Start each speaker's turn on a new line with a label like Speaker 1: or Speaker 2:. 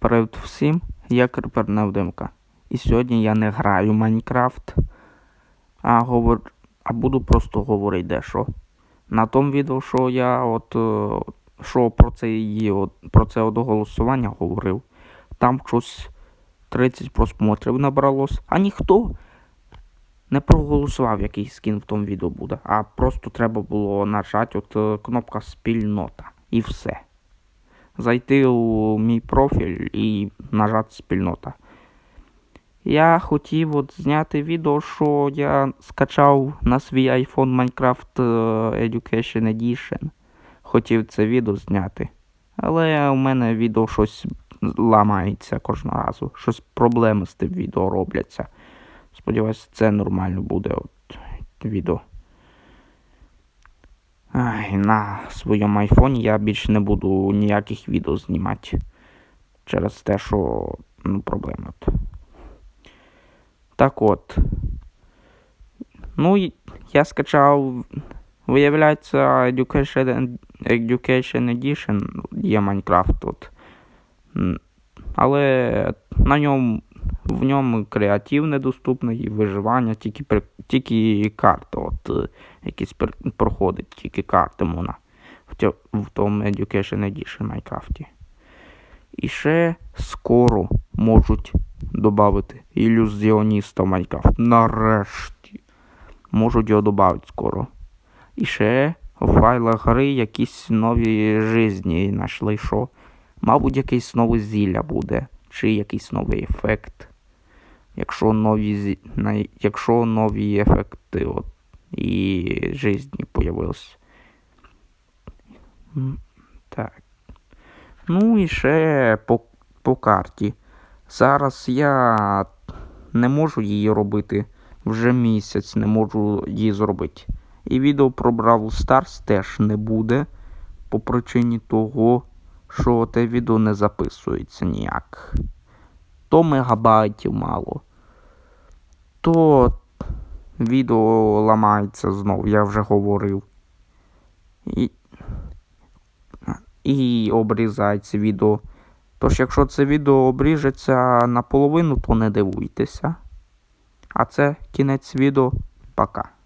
Speaker 1: Привіт всім, я Крипер Невдимка. І сьогодні я не граю Майнкрафт, а, говор... а буду просто говорити дещо. На тому відео, що я от е, що про це її, от, про це от голосування говорив, там щось 30 просмотрів набралось, а ніхто не проголосував, який скін в тому відео буде, а просто треба було нажати от е, кнопка спільнота і все зайти у мій профіль і нажати спільнота. Я хотів от зняти відео, що я скачав на свій iPhone Minecraft е, Education Edition. Хотів це відео зняти. Але у мене відео щось ламається кожного разу. Щось проблеми з тим відео робляться. Сподіваюсь, це нормально буде от відео. На своєму айфоні я більше не буду ніяких відео знімати. Через те, що ну, проблеми. Так от. Ну, я скачав. Виявляється, Education, Education Edition є Minecraft тут. Але на ньому в ньому креатив недоступний, виживання, тільки, при- тільки карти, от, е, якісь проходить, тільки карти можна в, тому Education Edition Майнкрафті. І ще скоро можуть додати ілюзіоніста в Майнкрафт. Нарешті. Можуть його додати скоро. І ще в файлах гри якісь нові жизні знайшли, що. Мабуть, якесь нове зілля буде, чи якийсь новий ефект. Якщо нові, якщо нові ефекти от, і жизні появились. М, Так. Ну і ще по, по карті. Зараз я не можу її робити. Вже місяць не можу її зробити. І відео про Brawl Stars теж не буде. По причині того, що те відео не записується ніяк. То мегабайтів мало. То відео ламається знов, я вже говорив. І, і обрізається відео. Тож, якщо це відео обріжеться наполовину, то не дивуйтеся. А це кінець відео. Пока.